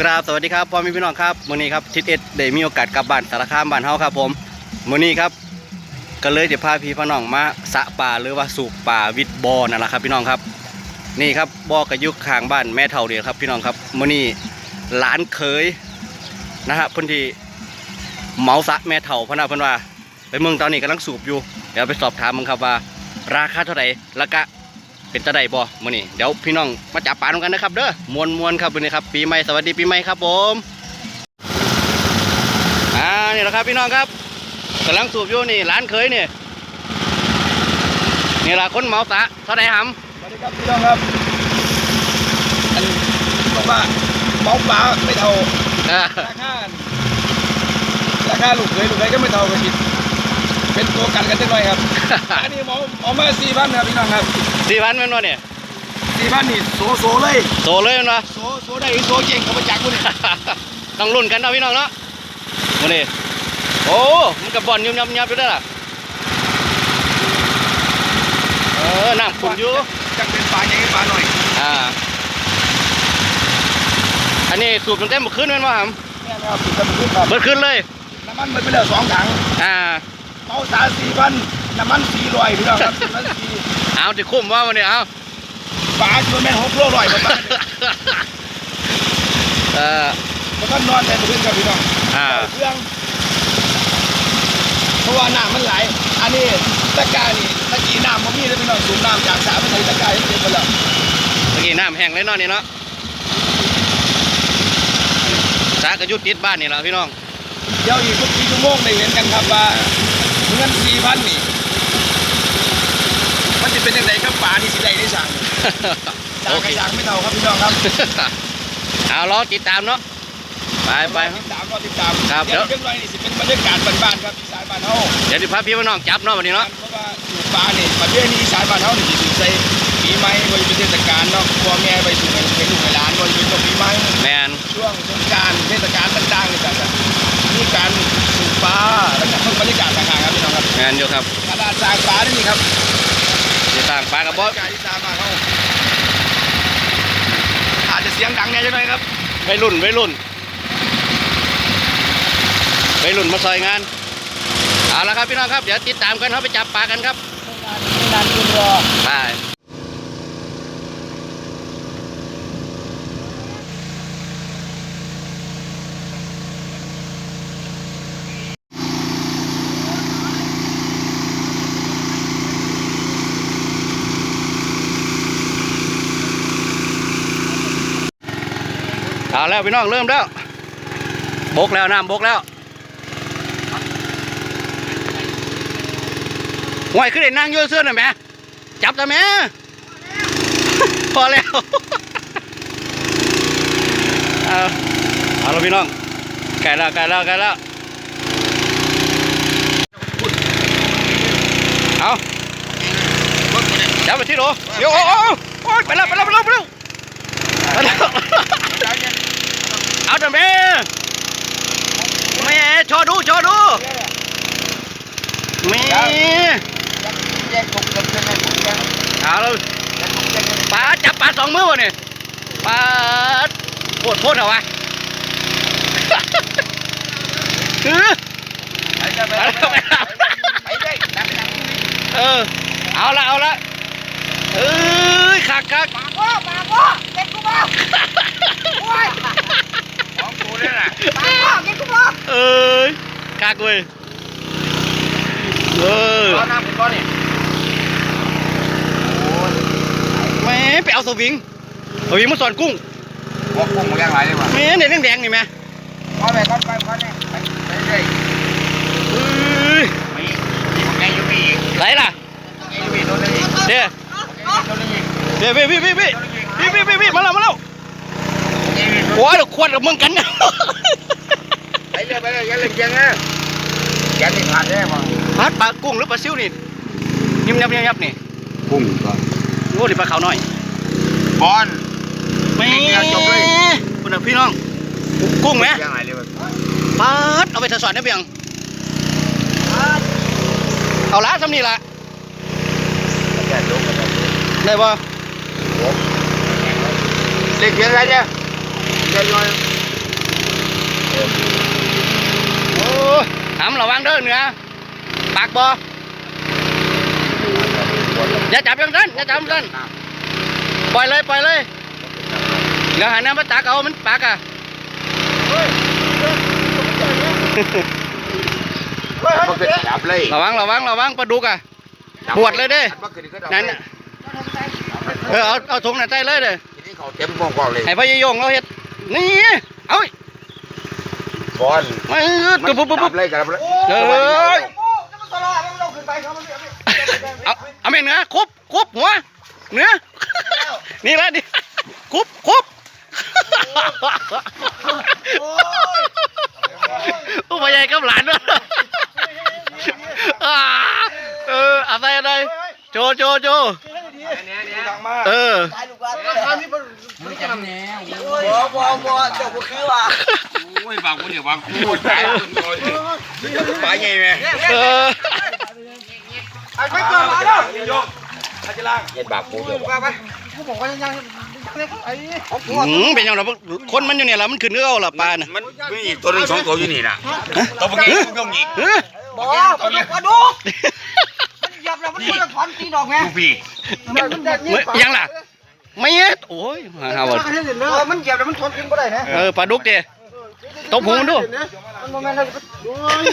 กราบสวัสดีครับพ่อแม่พี่น้องครับมื้อนี้ครับทิศเอ็ดได้มีโอกาสกลับบ้านสารคามบ้านเฮาครับผมมื้อนี้ครับ ก็เลยจะพาพี่พี่น้องมาสระป่าหรือว่าสูบป่าวิดบอนั่นแหละครับ พี่น้องครับ นี่ครับบ่อกระยุกข้างบ้านแม่เฒ่าเดียวครับ พี่น้องครับมื้อนี้หลานเคยนะฮะพิ่นที่เหมาสะแม่เฒ่าพนว่าพนว่าไปเมืองตอนนี้กำลังสูบอยู่ เดี๋ยวไปสอบถามมึงครับว่า ราคาเท่าไหร่ล้วก็ เป็นตะไดบ่มื้อนี้เดี๋ยวพี่น้องมาจับปลาด้วยกันนะครับเด้อมวนมวนๆครับมื้อนี้ครับปีใหม่สวัสดีปีใหม่ครับผมอ่านี่แหละครับพี่น้องครับกำลังสูบอยู่นี่ร้านเคยนี่นี่ล่ะคนเมาสะเท่าไหร่หสวัสดีครับพี่น้องครับอันนี้บอกว่าเมาปลาไม่เท่าำเออราคาราคาลูกเลยลูกเลยก็ไม่เท่ากันอีก เป็นตัวกันกันจังหน่อยครับ อันนี้เมาเมามาสี่พันครับพี่น้องครับสี่พันแม่นวะเนี่ยสี่พันนี่โซโซเลยโตเลยแม่นวะโซโซได้โซเก่งเขามาจากกูนี่ต้องรุ่นกันเนาะพี่น้องเนาะมื้อนี้โอ้มันกับบอลยุบยับยับอยู่เด้อล่ะเออน้ำขุ่นอยู่จังเป็นปลาใหญ่ปลาหน่อยอ่าอันนี้สูบตั้งแต่เมื่อคืนแม่นวะครับเนี่ยนะครับติดกันขึ้นครับเมื่อคืนเลยน้ำมันหมดไปแล้วสองถังอ่า เมาสามสี่พันน้ำมันสี่ร้อยพี่น้องครับสี่พันสี่เอาจะคุ้มว่าวันนี้เอาปลาชวนแม่นหกโลร้อยประมาณนี้เออแล้วก็นอนแต่พื้นครับพี่น้องอ่าเครื่องเพราะว่าน้ำมันไหล อันนี้ตะกร้านี่ตะกี้น้ำมันมีเลยพี่น้องสูบน้ำจากสระไปใส่ตะกร้าให้เต็มไปแล้วเมื่อกี้น้ำแห้งเลยเนาะนี่เนาะสากระยุดติดบ้านนี่แหละพี่น้องเดี๋ยวอีกสักกี่ชั่วโมงได้เห็นกันครับว่า เงินสี่พันนี่ มันจะเป็นยังไงครับป่านี่สิได้ได้สั่งจาโอกเค กระจางไม่เท่าครับพี่น้องครับเอาล้อติดตามเนาะไปไป ติดตามก็ติดตามครับเดี๋ยวเดี๋ยวเรื่องไรนี่สิเป็นบรรยากาศบ้านๆครับอีสานบ้านเฮาเดี๋ยวดิพาพี่พี่น้องจับเนาะวันนี้เนาะเพราะว่าสูบปลานี่ประเทศนี้อีสานบ้านเฮานี่สิถือใส่ปีใหม่ว่าจะเป็นเทศกาลเนาะพ่อแม่ไปสู่ให้ลูกให้หลานว่าจะเป็นช่วงปีใหม่แมนช่วงสงกรารเทศกาลต่างๆนี่ก็จะมีก พี่น้องครับแมนอยู่ครับกระดาษสางปลานี่ครับจะต่างปลากระบบอกรรยากาศอีสานบ้านเฮาอาจจะเสียงดังแหน่จังหน่อยครับไปรุ่นไปรุ่นไปรุ่นมาซอยงานเอาละครับพี่น้องครับเดี๋ยวติดตามกันครับไปจับปลากันครับนานคุณรอไป แล้วพี่น้องเริ่มแล้ว บกแล้วน้ำบกแล้วห่วยขึ้นได้นั่งยืดเสื้อหน่อยแหม่จับแต่แหม่พอแล้วเอาเอาละพี่น้องไก่แล้วไก่แล้วไก่แล้วเอาจับไปที่โหลเดี๋ยวโอ้โอ้โอ้ยไปแล้วไปแล้วไปแล้วไปแล้ว โชว์ดูโชว์ดูมีเอาลปลาจับปลาสองมือวะเนี่ยปลาโคตรโคตรเหรอวะเออเออเอาละเอาละเอ้ยขักขักปากก็ปากก็เก็บกูบ้างโอ้ยของกูเนี่ยนะปากก็เก็บกูบ้าง เอ้ยกากเว้ยเออก้อน้ำเป็นก้อนนี่แม่ไปเอาสวิงสวิงมาสอนกุ้งบอกกุ้งมันแรงหลเลยวะแม่เนี่ยแดงๆนี่แม่ก้อนไปก้อนไปก้อนนี่ไปเรื่อยไหนล่ะเดี๋ยวเดี๋ยวพี่พี่พี่พี่พี่พี่พี่มาแล้วมาแล้วโอ้ยเราควรกับมึงกันนะ ไปเลยไปเลยอย่าเล่นยังนะแกนี่ผ่านได้มั้งพัดปลากุ้งหรือปลาซิวนี่ยิบยับยิบยับนี่กุ้งก่อนโอ้ดิปลาขาวน้อยบอลไม่นี่จบเลยคุณน่ะพี่น้อง กุ้งไหมยังไงเลยวะพัดเอาไปสอนได้เพียงเอาละทำนี่ละแกโดนกันได้ป่เด็กเพียงไรเนี่ยเด็กน้อยฮ โอ้หำ ระวังเด้อเหนือปากบออย่าจับยังสั้นอย่าจับยังสั้นปล่อยเลยปล่อยเลยเดี๋ยวหาน้ำมาตักเอามันปากอะระวังระวังระวังปลาดุกอะบวชเลยเด้นั่นเออเอาเอาถุงหน่ะใส่เลยเด้อให้พ่อยยงเราเฮ็ดนี่ เอาอี กบอลมาเออปุ๊บปุ๊บปุ๊บจัปุ๊บบเลยจับเลยเอ้ยเอาเอาแม่เหนือคุบคุบหัวเหนือนี่แหละนี่คุบคุบโอ้ยใหญ่กับหลานด้วยอ่าเอออะไรอะไรโจโจโจดังมากเออบ่บ่บ่เจ้าบ่คือว่า โอ้ยบางคนเดี๋ยวบางคนตายปลาใหญ่ไหมเออไอ้ไปก่อนมาเด้อโยกอาจจะล่างเห็ดบางกูเดี๋ยวไปไปเขาบอกว่ายังหืมเป็นยังไงคนมันอยู่เนี่ยละมันขึ้นเนื้อเอาละปลาน่ะมันมีตัวหนึ่งสองตัวอยู่นี่นะตัวเป็นไงตัวเป็นไงเฮ้ยบ่กระดูกกระดูกมันหยียบแล้วมันบ่ถอนตีดอกไงพี่ยังล่ะไม่เอ็ดโอ้ยหาหาว่าเออมันหยียบแล้วมันทนกินบ่ได้นะเออปลาดุกเด้ ตบหูมันดูมันบ่แม่นโอ้ย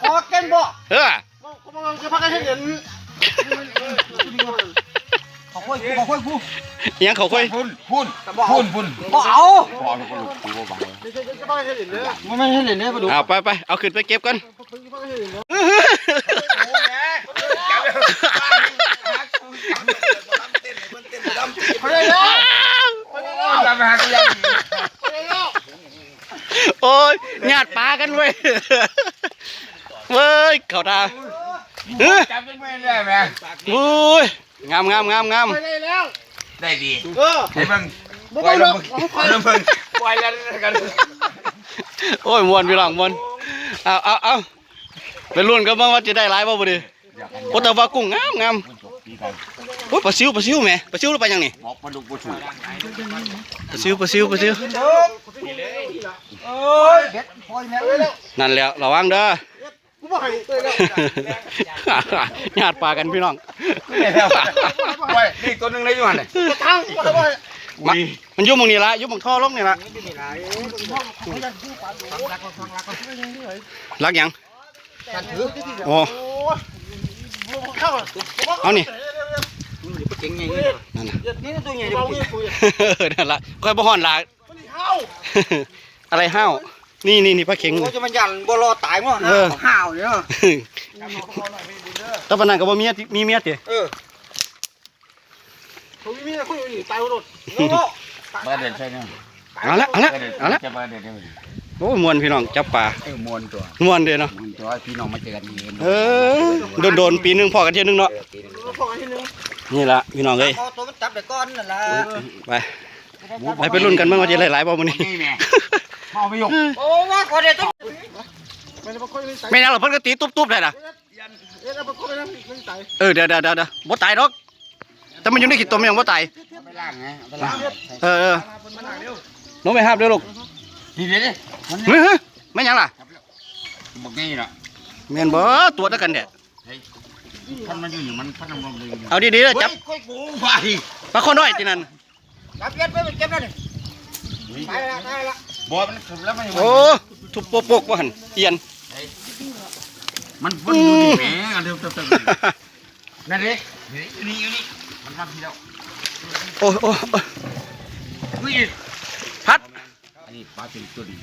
พอเก่งบ่เออมันจะพักให้เห็นขอคุยขอคุยกูยังเขาค่อยพุ่นพุ่นพุ่นพุ่นบ่เอาพอแล้วก็ลูกกูก็บังมันไม่ให้เห็นเนี่ยกระดูกเอาไปไปเอาขึ้นไปเก็บกันไปเลยแล้ว ทำไปหาตัวยัง โอ้ยญาติปลากันเว้ยเว้ยเขาตาเฮ้ยจับยังไม่ได้ไหมโอ้ยงามงามงามงามไปเลยแล้ว ได้ดีเออให้เบิ่งปล่อยลงปล่อยลงเบิ่งปล่อยแล้วกันโอ้ยมวนพี่หลังมวนเอาเอาเอาไปลุ้นกันบ้างว่าจะได้หลายบ่บ่ดิโอ้แต่ว่ากุ้งงามงามโอ้ยปลาซิวปลาซิวแหมปลาซิวหรือปลาหยังนี่บอกปลาดุกปลาถูกปลาซิวปลาซิวปลาซิว เอ้ยเบ็ดปล่อยแม่เลยแล้วนั่นแหล้วระวังเด้อ กูบ่ให้เลยแล้วญาติปลากันพี่น้องปล่อยนี่ตัวหนึงเลยอยู่หันเลยทางบ่ได้มามันอยู่หมองนี่ละอยู่หมองท่อลงนี่ละรักหยังโอ้เอานี่นั่นน่ะ นี่ตัวใหญ่ดินั่นละค่อยบ่ฮ้อนละ อะไรห้าวนี่นี่นี่ปลาเข็ง โอ้จะมันยันบ่รอตายมั้งเออ ห่าวเนี่ยแตะปานนั้นก็บ่มีเมียติมีเมียติเออผมมีคุยอยู่ตายรถมาเดินใช่ไหมเอาละเอาละเอาละจะมาเดินได้ไหมโอ้มวนพี่น้องจับปลาเออมวนตัวมวนเด้อเนาะมวนตัวพี่น้องมาเจอกันเองเออโดนๆปีหนึงพอกันเที่ยหนึงเนาะนี่ล่ะพี่น้องเอ้ยพอตัวมันจับได้ก้อนนั่นล่ะไปไปไปรุ่นกันเมื่อวันจะหลายๆบ่มื้อนี้นี่แม่มา เอาไปยกโอ้ว่าขอเด็ดต้องไม่นานหรอกเพิ่นก็ตีตุ๊บๆได้ล่ะเออเดี๋ยวเดี๋ยวเดี๋ยวเดี๋ยวบ่ตายดอกแต่มันอยู่ในขีดตัวมันยังบ่ตายเอาไปล่างไงเอาไปล่างเออเออน้องไปหาบเด้อลูกนี่เดี๋ยวดิมันเฮ้ยเฮ้ยไม่หยังล่ะบอกง่ายเนาะแม่นบ่ตัวเดียวกันแดดท่านมันอยู่นี่มันพัดลมเลยเอาดีๆเด้อจับค่อยกูไปปลาข้อน้อยที่นั่นจับเย็ดไปเก็บนั่นไปละไปละ บ่มันขึ้นแล้วมันโอ้ทุบโปกๆบ่หั่นเอียนมันพุ่นอยู่นี่แหมอันเดิมเติมนั่นดิอยู่นี่อยู่นี่มันทำทีแล้วโอ้โอ้โอ้อุ้ยพัดอันนี้ปลาเป็นตัวดี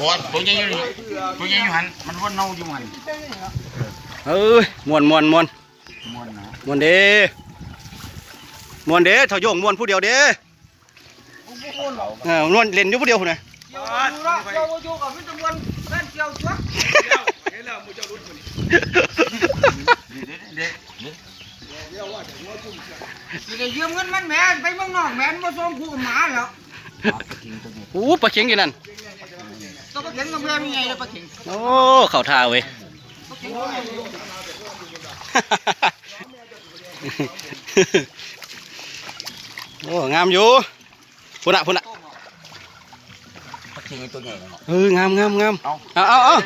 บอสตัวใหญ่อยู่นี่ตัวใหญ่อยู่หันมันวนเน่าอยู่หันเอ้ยม่วนม่วนม่วนมวนนะม่วนเด้ม่วนเด้เท่าโยงม่วนผู้เดียวเด้ เออม่วนเล่นอยู่ผู้เดียวพุ่นน่ะอยู่ละเจ้าอยู่กับมิตรมวลแฟนเกี่ยวชัวเห็นแล้วมูเจ้ารุ่นคนนี้เด็ดเด็ดเด็ดสิได้ยืมเงินมันแม่ไปเมืองนอกแม่นบ่ส่งคู่กับหมาแล้วโอ้ปลาเข็งอยู่นั่นตัวปลาเข็งกับเพื่อนมีไงแล้วปลาเข็งโอ้เข้าท่าเว้ยปลาเข็งตัวใหญ่โอ้งามอยู่พุ่นน่ะพุ่นน่ะ เชียงไอ้ตัวใหญ่เนาะเอองามงามงามเอาเอาเอาเอา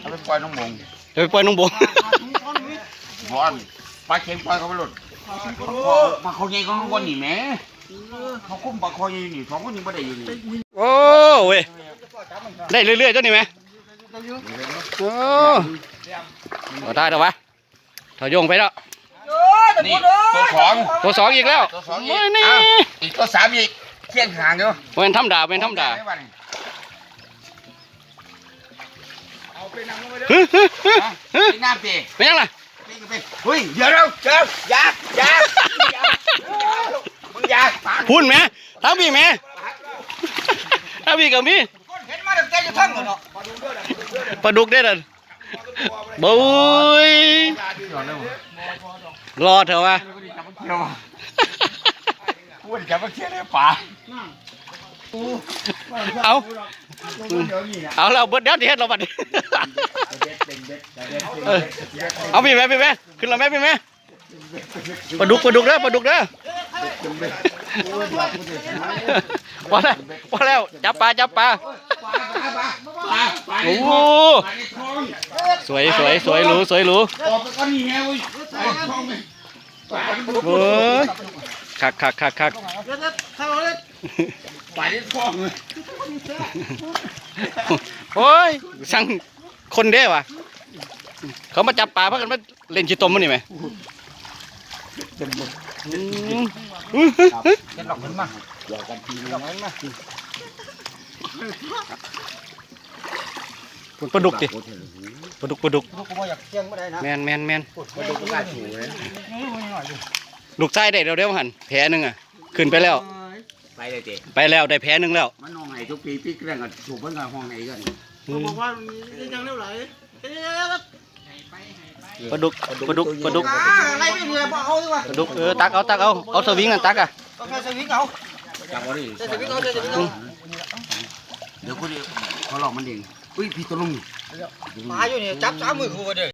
เอาไปปล่อยน้องมงเดี๋ยวไปปล่อยน้องโบบอลปลาเชียงปล่อยเขาไปหลุดปลาเขาใหญ่ก็ข้างบนนี่แหม่เขาคุ้มปลาคอใหญ่นี่สองคนยังไม่ได้อยู่นี่โอ้เว้ยได้เรื่อยๆเจ้านี่ไหมโอ้เอาได้แล้ววะถอยโยงไปแล้วเออตะนี่โกนเอ้ตัวยสองตัวสองอีกแล้วตัวสองอีโอ้กยนี่อ้าวอีกตัวสามอีก เที่ยงห่างเนาะเป็นธรรมดาเป็นธรรมดาเอาไปนั่งลงไปเด้อฮึฮึฮึเฮ้ยน้ำเปเป็นยังไงเฮ้ยเดี๋ยวเราเดี๋ยวอยากอยากมึงอยากปาพูนไหมทั้งพี่ไหมทั้งพี่กับพี่เห็นมาตั้งแต่จะทั้งเลยเนาะปลาดุกได้เลยบุยรอเถอะวะ เที่ยวพูดจะมาเที่ยวเลยป่าเอาเอาแล้วเบิดเดี๋ยวเดี๋ยวเราบัดนี้เออเอาพี่แม่พี่แม่ขึ้นแล้วแม่พี่แม่ปลาดุกปลาดุกเด้อปลาดุกเด้อพอแล้วพอแล้วจับปลาจับปลาโอ้โหสวยสวยสวยหรูสวยหรูอ อกไปก้อนนี้ไงเว้ยไปท้องไปไปเว้ยคักคักคักคักไปที่ท้องเลยโอ้ยสั่งคนเด้วะเขามาจับปลาเพราะกันมาเล่นชีตมมันนี่ไหมอืมเห็นหลอกมันมาเดี๋ยวกันทีนึงนะปลาดุกดิปลาดุกปลาดุกลูกกูบ่อยากเที่ยงไม่ได้นะแมนแมนแมนมาดูกระถูเลย ลูกไส้ได้เร็วเร็วๆหันแผลหนึ่งอะขึ้นไปแล้ว ไปเลยเจ๊ไปแล้วได้แผลหนึ่งแล้วมันนองไห้ทุกปีปีเรื่องกันถูกเพิ่งกันห้องไหนกันบอกว่ายังเร็วไหลปลาดุกปลาดุกปลาดุกอ่าอะไรไม่มีบ่เอาดีกว่าปลาดุกเออตักเอาตักเอาเอาสวิงนั่นตักอะก็แค่สวิงเอาจับเอาดิใส่สวิงเอาใส่สวิงเอาเดี๋ยวกูเดี๋ยวเขาหลอกมันเองอุ้ยพี่ตัวลุงมาอยู่นี่จับสามมือกูก็ได้